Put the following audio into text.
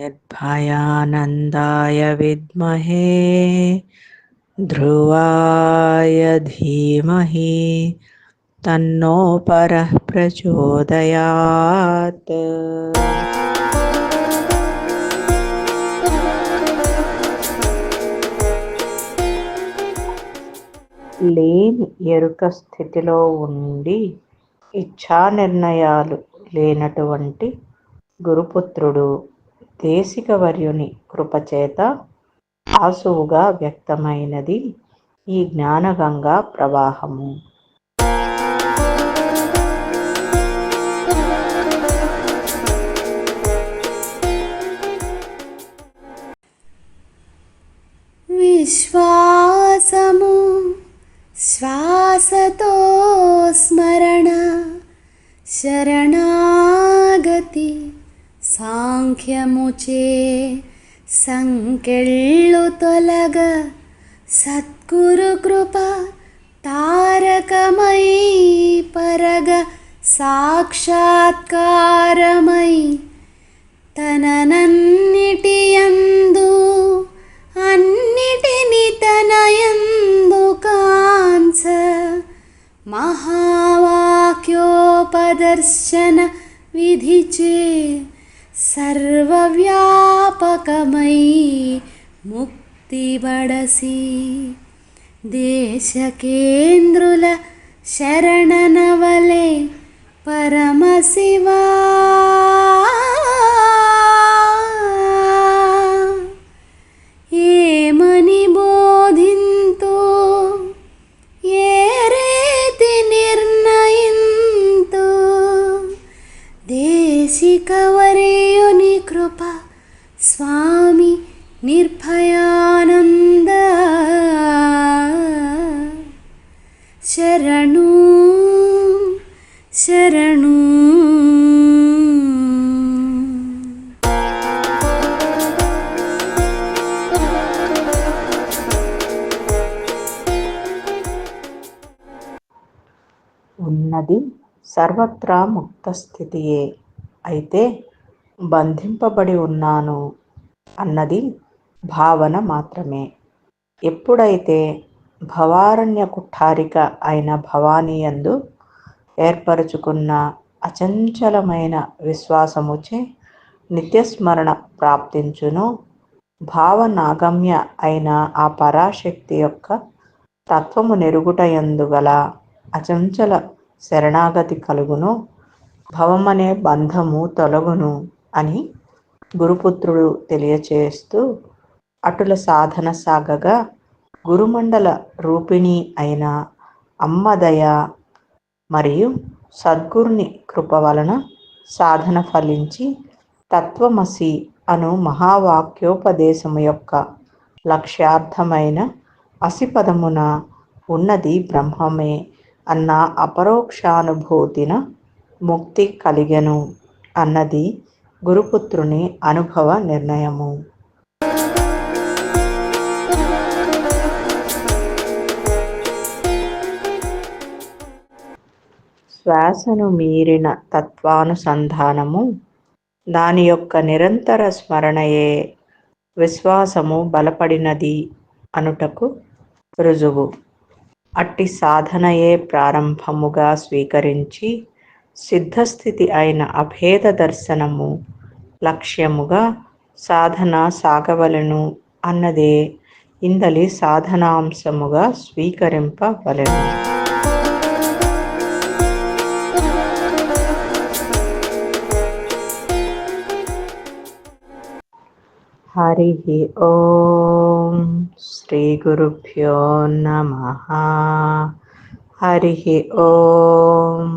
నిర్భయానందాయ విద్మహే ధ్రువాయ ధీమహి తన్నో పర ప్రచోదయాత్. లేని ఎరుక స్థితిలో ఉండి ఇచ్చా నిర్ణయాలు లేనటువంటి గురుపుత్రుడు దేశికవర్యుని కృపచేత ఆసువుగా వ్యక్తమైనది ఈ జ్ఞానగంగా ప్రవాహము. విశ్వాసము శ్వాసతో స్మరణ శరణ సాంఖ్యముచే సంకెళ్ళు తొలగ సద్గురు కృప తారకమై పరగ సాక్షాత్కారమై తననన్నిటి అందు అన్నిటిని తనయందు కాంస మహావాక్యోపదర్శన విధిచే సర్వవ్యాపకమై ముక్తిబడసి దేశకేంద్రుల శరణనవలే పరమశివా. కృప స్వామి నిర్భయానంద. శరణు శరణు. ఉన్నది సర్వత్రా ముక్త స్థితియే అయితే బంధింపబడి ఉన్నాను అన్నది భావన మాత్రమే. ఎప్పుడైతే భవారణ్య కుఠారిక అయిన భవానీయందు ఏర్పరచుకున్న అచంచలమైన విశ్వాసముచే నిత్యస్మరణ ప్రాప్తించును భావనాగమ్య అయిన ఆ పరాశక్తి యొక్క తత్వము నెరుగుటయందు గల అచంచల శరణాగతి కలుగును భవమనే బంధము తొలగును. అని గురుపుత్రుడు తెలియచేస్తూ అటుల సాధన సాగగా గురుమండల రూపిణి అయిన అమ్మదయ మరియు సద్గురుని కృప వలన సాధన ఫలించి తత్వమసి అను మహావాక్యోపదేశము యొక్క లక్ష్యార్థమైన అసిపదమున ఉన్నది బ్రహ్మమే అన్న అపరోక్షానుభూతిన ముక్తి కలిగెను అన్నది గురుపుత్రుని అనుభవ నిర్ణయము. శ్వాసను మీరిన తత్వానుసంధానము దాని యొక్క నిరంతర స్మరణయే విశ్వాసము బలపడినది అనుటకు రుజువు. అట్టి సాధనయే ప్రారంభముగా స్వీకరించి సిద్ధస్థితి అయిన అభేద దర్శనము లక్ష్యముగా సాధన సాగవలను అన్నదే ఇందలి సాధనాంశముగా స్వీకరింపవలెను. హరి ఓం శ్రీ గురుభ్యో నమ. హరి ఓం